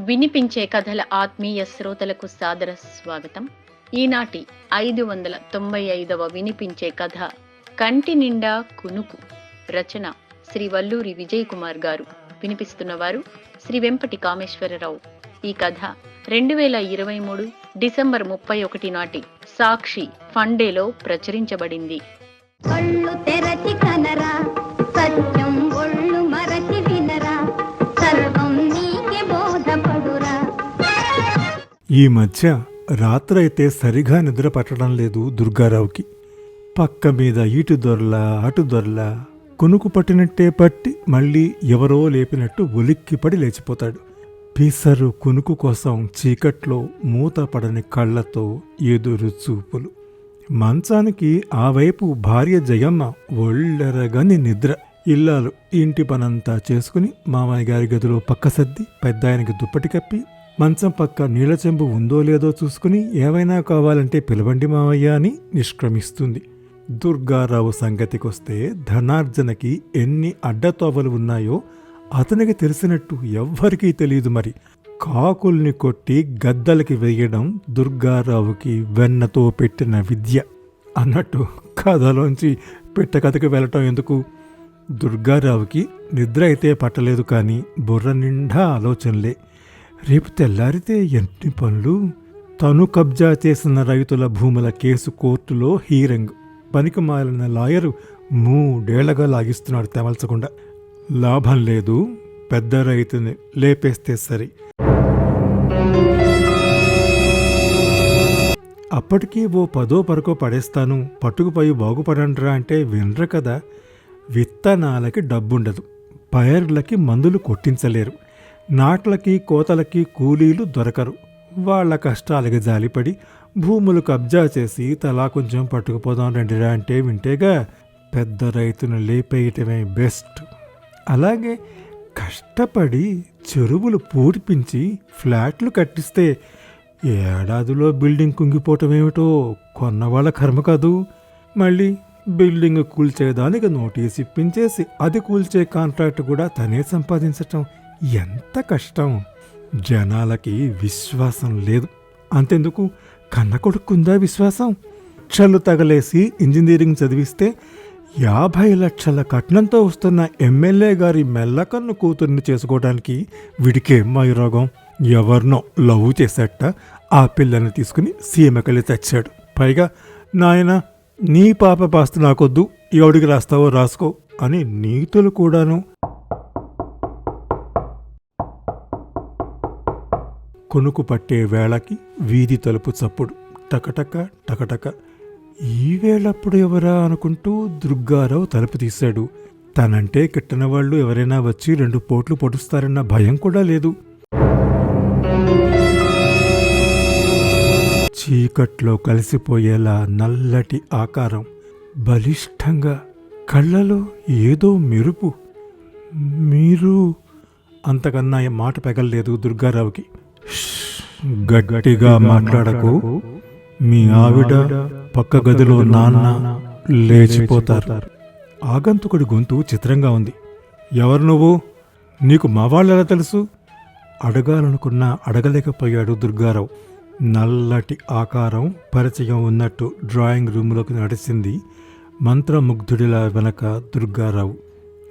వినిపించే కథల ఆత్మీయ శ్రోతలకు సాదర స్వాగతం. ఈనాటి ఐదు వందల తొంభై ఐదవ వినిపించే కథ కంటి నిండా కునుకు రచన శ్రీ వల్లూరి విజయ్ కుమార్ గారు. వినిపిస్తున్నవారు శ్రీ వెంపటి కామేశ్వరరావు. ఈ కథ రెండు వేల ఇరవై మూడు డిసెంబర్ ముప్పై ఒకటి నాటి సాక్షి ఫండేలో ప్రచురించబడింది. కళ్ళు తెరచి కనర ఈ మధ్య రాత్రైతే సరిగా నిద్ర పట్టడం లేదు దుర్గారావుకి. పక్క మీద ఇటు దొరలా అటు దొరల కొనుకు పట్టినట్టే పట్టి మళ్ళీ ఎవరో లేపినట్టు ఉలిక్కిపడి లేచిపోతాడు. పీసరు కొనుకు కోసం చీకట్లో మూత పడని కళ్ళతో ఎదురు చూపులు. మంచానికి ఆ వైపు భార్య జయమ్మ ఒళ్ళరగని నిద్ర. ఇల్లాలు ఇంటి పనంతా చేసుకుని మామయ్య గారి గదిలో పక్క సర్ది పెద్ద ఆయనకి దుప్పటి కప్పి మంచం పక్క నీళ్ళ చెంబు ఉందో లేదో చూసుకుని ఏవైనా కావాలంటే పిలవండి మావయ్య అని నిష్క్రమిస్తుంది. దుర్గారావు సంగతికొస్తే ధనార్జనకి ఎన్ని అడ్డతోవలు ఉన్నాయో అతనికి తెలిసినట్టు ఎవ్వరికీ తెలియదు మరి. కాకుల్ని కొట్టి గద్దలకి వేయడం దుర్గారావుకి వెన్నతో పెట్టిన విద్య. అన్నట్టు కథలోంచి పెట్టకథకి వెళ్ళటం ఎందుకు? దుర్గారావుకి నిద్ర అయితే పట్టలేదు కానీ బుర్ర నిండా ఆలోచనలే. రేపు తెల్లారితే ఎన్ని పనులు? తను కబ్జా చేసిన రైతుల భూముల కేసు కోర్టులో హీరింగ్. పనికి మాలిన లాయరు మూడేళ్ళగా లాగిస్తున్నాడు తెమల్చకుండా. లాభం లేదు పెద్ద రైతుని లేపేస్తే సరి. అప్పటికీ ఓ పదో పరకో పడేస్తాను పట్టుకుపోయి బాగుపడండ్రా అంటే వినరు కదా. విత్తనాలకి డబ్బుండదు పైర్లకి మందులు కొట్టించలేరు. నాట్లకి కోతలకి కూలీలు దొరకరు. వాళ్ళ కష్టాలకి జాలిపడి భూములు కబ్జా చేసి తలా కొంచెం పట్టుకుపోదాం రండిరా అంటే వింటేగా పెద్ద రైతును లేపేయటమే బెస్ట్. అలాగే కష్టపడి చెరువులు పూడిపించి ఫ్లాట్లు కట్టిస్తే ఏడాదిలో బిల్డింగ్ కుంగిపోవటం ఏమిటో కొన్నవాళ్ళ కర్మ కాదు. మళ్ళీ బిల్డింగ్ కూల్చేదానికి నోటీస్ ఇప్పించేసి అది కూల్చే కాంట్రాక్ట్ కూడా తనే సంపాదించటం ఎంత కష్టం. జనాలకి విశ్వాసం లేదు. అంతెందుకు? కన్న కొడుకుందా విశ్వాసం? లక్షలు తగలేసి ఇంజనీరింగ్ చదివిస్తే యాభై లక్షల కట్నంతో వస్తున్న ఎమ్మెల్యే గారి మెల్లకన్ను కూతుర్ని చేసుకోవడానికి వీడికేం రోగం. ఎవరినో లవ్ చేసేట ఆ పిల్లని తీసుకుని సీమకెళ్ళి తెచ్చాడు. పైగా నాయన నీ పాప పాస్తు నాకొద్దు. ఎవడికి రాస్తావో రాసుకో అని నీతులు కూడాను కొనుకు పట్టే వేళకి వీధి తలుపు చప్పుడు. టకటక టకటక. ఈ వేళప్పుడు ఎవరా అనుకుంటూ దుర్గారావు తలుపు తీశాడు. తనంటే కిట్టన వాళ్ళు ఎవరైనా వచ్చి రెండు పోట్లు పొడుస్తారన్న భయం కూడా లేదు. చీకట్లో కలిసిపోయేలా నల్లటి ఆకారం. బలిష్టంగా కళ్ళలో ఏదో మెరుపు. మీరు అంతకన్నా మాట పెగలలేదు దుర్గారావుకి. గట్టిగా మాట్లాడకు. మీ ఆవిడ పక్క గదిలో నాన్న లేచిపోతారు. ఆగంతుకుడి గొంతు చిత్రంగా ఉంది. ఎవరు నువ్వు? నీకు మా తెలుసు? అడగాలనుకున్నా అడగలేకపోయాడు దుర్గారావు. నల్లటి ఆకారం పరిచయం ఉన్నట్టు డ్రాయింగ్ రూములోకి నడిచింది మంత్రముగ్ధుడిలా వెనక దుర్గారావు.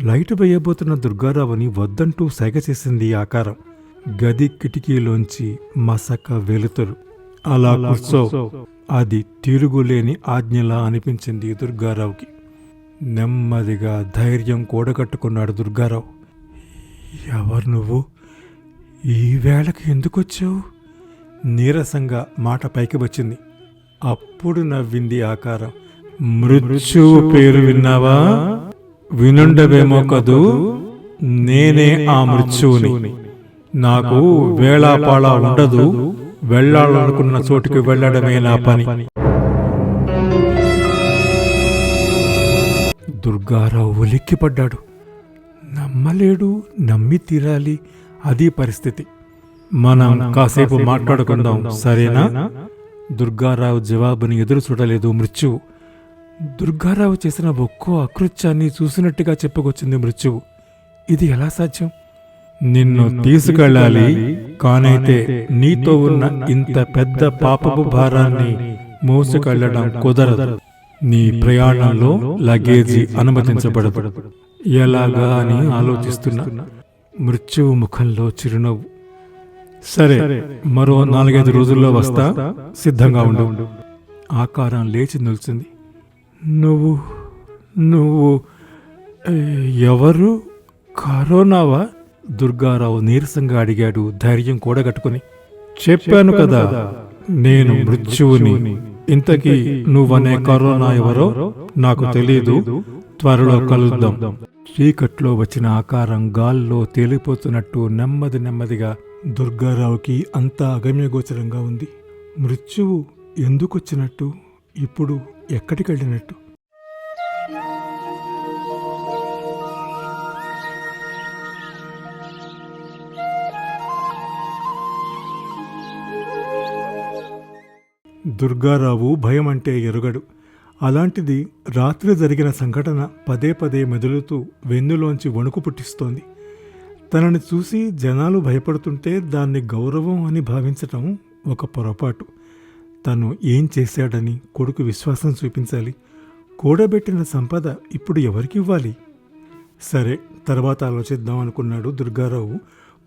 లైట్ వేయబోతున్న దుర్గారావుని వద్దంటూ సైగ చేసింది ఈ ఆకారం. గది కిటికీలోంచి మసక వెలుతురు. అలా కూర్చో. అది తిరుగులేని ఆజ్ఞలా అనిపించింది దుర్గారావుకి. నెమ్మదిగా ధైర్యం కూడగట్టుకున్నాడు దుర్గారావు. ఎవరు నువ్వు? ఈ వేళకి ఎందుకు వచ్చావు నీరసంగా మాట పైకి వచ్చింది. అప్పుడు నవ్వింది ఆకారం. మృత్యువు పేరు విన్నావా? వినుండవేమో కదూ? నేనే ఆ మృత్యువుని. నాకు వేళాపాళా ఉండదు వెళ్ళాలనుకున్న చోటుకి వెళ్ళడమే నా పని. దుర్గారావు ఉలిక్కిపడ్డాడు. నమ్మలేడు నమ్మి తీరాలి అది పరిస్థితి. మనం కాసేపు మాట్లాడుకుందాం సరేనా? దుర్గారావు జవాబుని ఎదురు చూడలేదు మృత్యువు. దుర్గారావు చేసిన ఒక్కో అకృత్యాన్ని చూసినట్టుగా చెప్పుకొచ్చింది మృత్యువు. ఇది ఎలా సాధ్యం? నిన్ను తీసుకెళ్ళాలి కానైతే నీతో ఉన్న ఇంత పెద్ద పాపపు భారాన్ని మోసుకెళ్ళడం కుదరదు. నీ ప్రయాణంలో లగేజీ అనుమతించబడదు. ఎలాగా అని ఆలోచిస్తున్నా మృత్యువు ముఖంలో చిరునవ్వు. సరే మరో నాలుగైదు రోజుల్లో వస్తా సిద్ధంగా ఉండు. ఆకారం లేచి నిలిచింది. నువ్వు నువ్వు ఎవరు? కరోనావా? దుర్గారావు నీరసంగా అడిగాడు ధైర్యం కూడగట్టుకుని. చెప్పాను కదా నేను మృత్యువుని. ఇంతకీ నువ్వనే కరోనా ఎవరో నాకు తెలియదు త్వరలో కలుద్దాం. చీకట్లో వచ్చిన ఆకారం గాల్లో తేలిపోతున్నట్టు నెమ్మది నెమ్మదిగా దుర్గారావుకి అంతా అగమ్యగోచరంగా ఉంది. మృత్యువు ఎందుకొచ్చినట్టు? ఇప్పుడు ఎక్కడికి దుర్గారావు భయం అంటే ఎరుగడు. అలాంటిది రాత్రి జరిగిన సంఘటన పదే పదే మెదులుతూ వెన్నులోంచి వణుకు పుట్టిస్తోంది. తనని చూసి జనాలు భయపడుతుంటే దాన్ని గౌరవం అని భావించటం ఒక పొరపాటు. తను ఏం చేశాడని కొడుకు విశ్వాసం చూపించాలి. కూడబెట్టిన సంపద ఇప్పుడు ఎవరికి ఇవ్వాలి? సరే తర్వాత ఆలోచిద్దాం అనుకున్నాడు దుర్గారావు.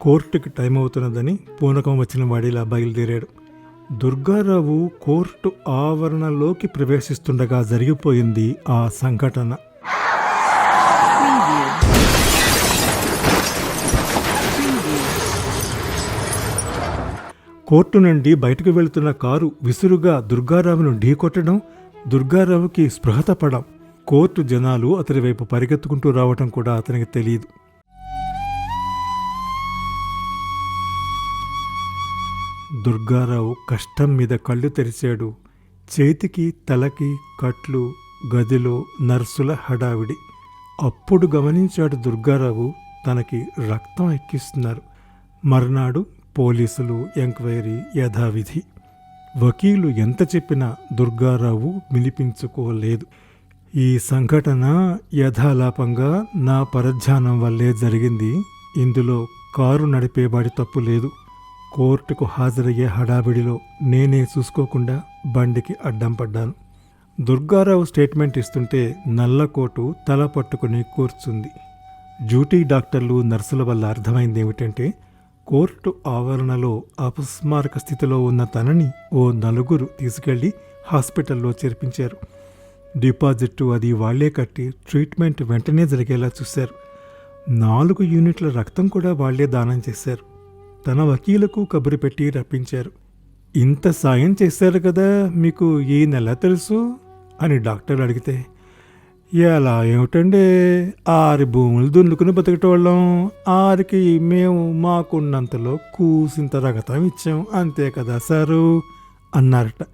కోర్టుకి టైం అవుతున్నదని పూనకం వచ్చిన వాడిలా బయలుదేరాడు. దుర్గారావు కోర్టు ఆవరణలోకి ప్రవేశిస్తుండగా జరిగిపోయింది ఆ సంఘటన. కోర్టు నుండి బయటకు వెళుతున్న కారు విసురుగా దుర్గారావును ఢీకొట్టడం దుర్గారావుకి స్పృహతపడం. కోర్టు జనాలు అతని వైపు పరిగెత్తుకుంటూ రావటం కూడా అతనికి తెలియదు. దుర్గారావు కష్టం మీద కళ్ళు తెరిచాడు. చేతికి తలకి కట్లు గదిలో నర్సుల హడావిడి. అప్పుడు గమనించాడు దుర్గారావు తనకి రక్తం ఎక్కిస్తున్నారు. మర్నాడు పోలీసులు ఎంక్వైరీ యథావిధి. వకీలు ఎంత చెప్పినా దుర్గారావు వినిపించుకోలేదు. ఈ సంఘటన యథాలాపంగా నా పరధ్యానం వల్లే జరిగింది. ఇందులో కారు నడిపేవాడి తప్పు లేదు. కోర్టుకు హాజరయ్యే హడావిడిలో నేనే చూసుకోకుండా బండికి అడ్డం పడ్డాను. దుర్గారావు స్టేట్మెంట్ ఇస్తుంటే నల్లకోటు తల పట్టుకుని కూర్చుంది. డ్యూటీ డాక్టర్లు నర్సుల వల్ల అర్థమైంది ఏమిటంటే కోర్టు ఆవరణలో అపస్మారక స్థితిలో ఉన్న తనని ఓ నలుగురు తీసుకెళ్ళి హాస్పిటల్లో చేర్పించారు. డిపాజిట్ అది వాళ్ళే కట్టి ట్రీట్మెంట్ వెంటనే జరిగేలా చూశారు. నాలుగు యూనిట్ల రక్తం కూడా వాళ్ళే దానం చేశారు. తన వకీలకు కబురు పెట్టి రప్పించారు. ఇంత సాయం చేశారు కదా మీకు ఈ నెల తెలుసు? అని డాక్టర్ అడిగితే ఎలా ఏమిటండి? ఆరి భూములు దున్నుకుని బతికేటోళ్ళం. ఆరికి మేము మాకున్నంతలో కూసింత రగతం ఇచ్చాం. అంతే కదా సారు? అన్నారట.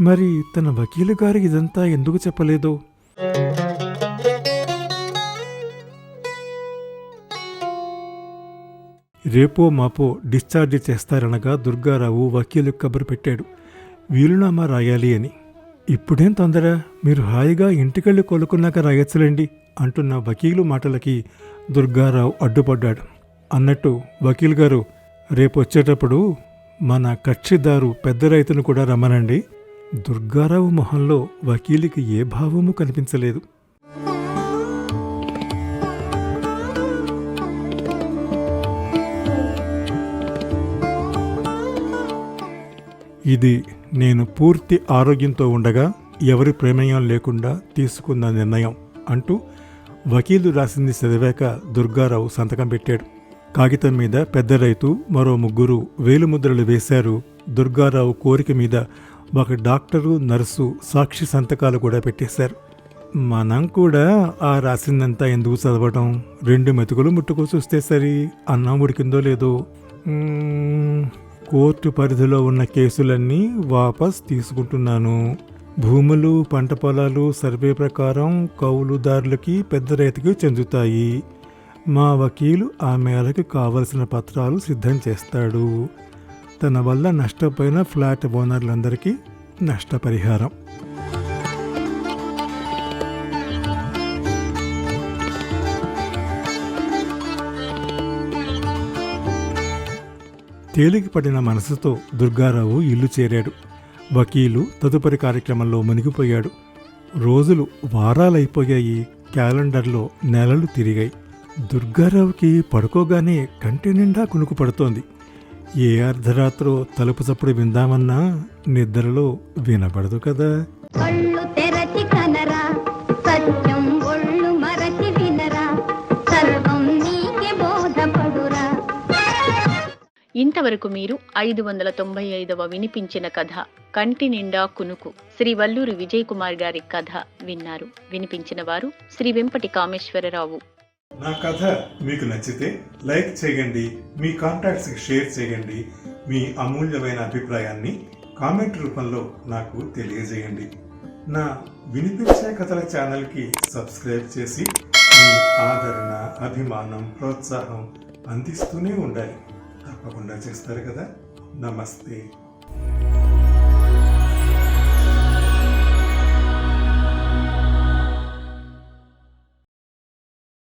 మరి తన వకీలు గారికి ఇదంతా ఎందుకు చెప్పలేదు? రేపో మాపో డిశ్చార్జ్ చేస్తారనగా దుర్గారావు వకీలు కబురు పెట్టాడు. వీలునామా రాయాలి అని. ఇప్పుడేం తొందర? మీరు హాయిగా ఇంటికెళ్ళి కొలుకున్నాక రాయొచ్చులేండి అంటున్న వకీలు మాటలకి దుర్గారావు అడ్డుపడ్డాడు. అన్నట్టు వకీల్ గారు రేపు వచ్చేటప్పుడు మన కక్షిదారు పెద్ద రైతును కూడా రమ్మనండి. దుర్గారావు మొహంలో వకీలికి ఏ భావము కనిపించలేదు. ఇది నేను పూర్తి ఆరోగ్యంతో ఉండగా ఎవరి ప్రమేయం లేకుండా తీసుకున్న నిర్ణయం అంటూ వకీలు రాసింది చదివాక దుర్గారావు సంతకం పెట్టాడు. కాగితం మీద పెద్ద రైతు మరో ముగ్గురు వేలుముద్రలు వేశారు. దుర్గారావు కోరిక మీద ఒక డాక్టరు నర్సు సాక్షి సంతకాలు కూడా పెట్టేశారు. మనం కూడా ఆ రాసిందంతా ఎందుకు చదవటం? రెండు మెతుకులు ముట్టుకు చూస్తే సరి అన్నం ఉడికిందో లేదో? కోర్టు పరిధిలో ఉన్న కేసులన్నీ వాపస్ తీసుకుంటున్నాను. భూములు పంట పొలాలు సర్వే ప్రకారం కౌలుదారులకి పెద్ద రైతుకి చెందుతాయి. మా వకీలు ఆ మేరకు కావలసిన పత్రాలు సిద్ధం చేస్తాడు. తన వల్ల నష్టపోయిన ఫ్లాట్ ఓనర్లందరికీ నష్టపరిహారం. తేలికపడిన మనసుతో దుర్గారావు ఇల్లు చేరాడు. వకీలు తదుపరి కార్యక్రమంలో మునిగిపోయాడు. రోజులు వారాలైపోయాయి. క్యాలెండర్లో నెలలు తిరిగాయి. దుర్గారావుకి పడుకోగానే కంటి నిండా కునుకు పడుతోంది. ఏ అర్ధరాత్రో తలుపు చప్పుడు విందామన్నా నిద్రలో వినపడదు కదా. ఇంతవరకు మీరు ఐదు వందల తొంభై ఐదవ వినిపించిన కథ కంటి నిండా కునుకు శ్రీ వల్లూరి విజయ్ కుమార్ గారి కథ విన్నారు. వినిపించిన వారు శ్రీ వెంపటి కామేశ్వరరావు. నా కథ మీకు నచ్చితే లైక్ చేయండి మీ కాంటాక్ట్స్కి షేర్ చేయండి మీ అమూల్యమైన అభిప్రాయాన్ని కామెంట్ రూపంలో నాకు తెలియజేయండి. నా వినిపించే కథల ఛానల్కి సబ్స్క్రైబ్ చేసి మీ ఆదరణ అభిమానం ప్రోత్సాహం అందిస్తూనే ఉండాలి. తప్పకుండా చేస్తారు కదా. నమస్తే.